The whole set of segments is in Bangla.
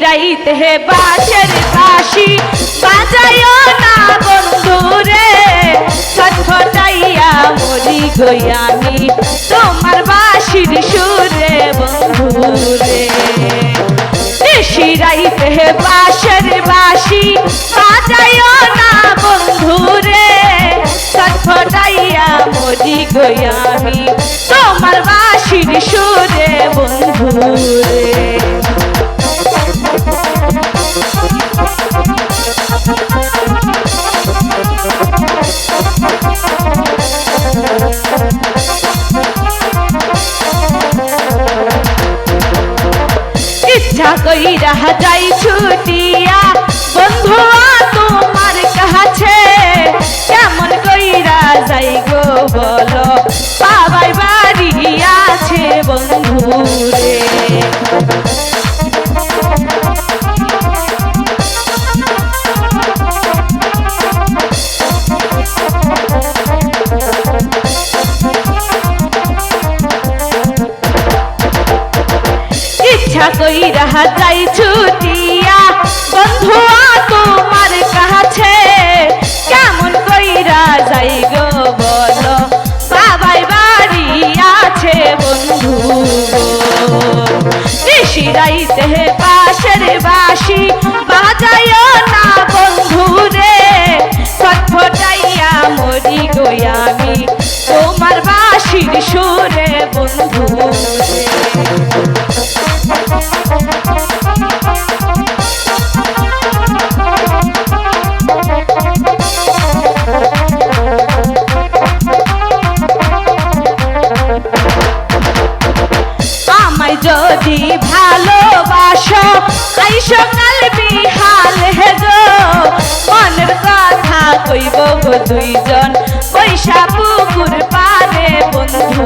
নিশিরাইতে হে বাঁশের বাঁশি। বাজাইও না বন্ধু রে ছটফটাইয়া মরি গই আমি। তোমার বাঁশির সুরে বন্ধু রে। নিশিরাইতে হে বাঁশের বাঁশি, বাজাইও না বন্ধু রে ছটফটাইয়া মরি গই আমি। তোমার বাঁশির সুরে বন্ধু ইচ্ছা কইরা যাই ছুটিয়া বন্ধুয়া তোমার কাছে কেমন কইরা যাই গো বলো? বাবাই বাড়ি আছে বন্ধু। রে কই কইরা যাই ছুটিয়া বন্ধুয়া তোমার কাছে, কেমন কইরা যাই গো বলো? বাবাই বাড়ি আছে বন্ধু। নিশিরাইতে পাশের বাসি যদি ভালোবাসো আই সকাল বিহাল হে মনের কথা কইব গো দুইজন পয়সা পুকুর পারে বন্ধু।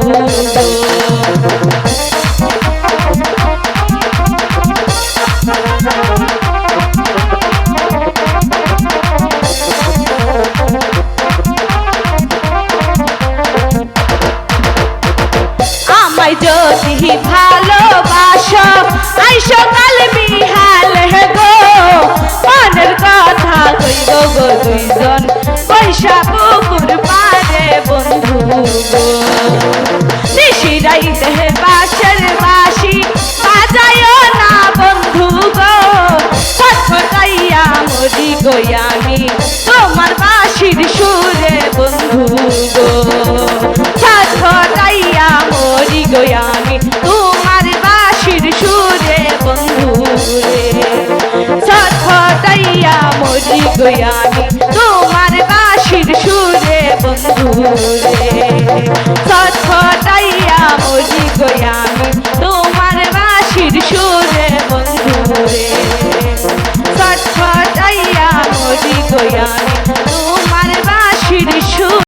আমায় যদি ভালোবাসো আই সকাল বিহাল গো। তোমার বাসির সুরে বন্ধু রে ছটফটাইয়া মরি গই আমি তোমার বাসির সুরে বন্ধু রে ছটফটাইয়া মরি গই আমি তোমার বাসির সুরে বন্ধু রে ছটফটাইয়া মরি গই আমি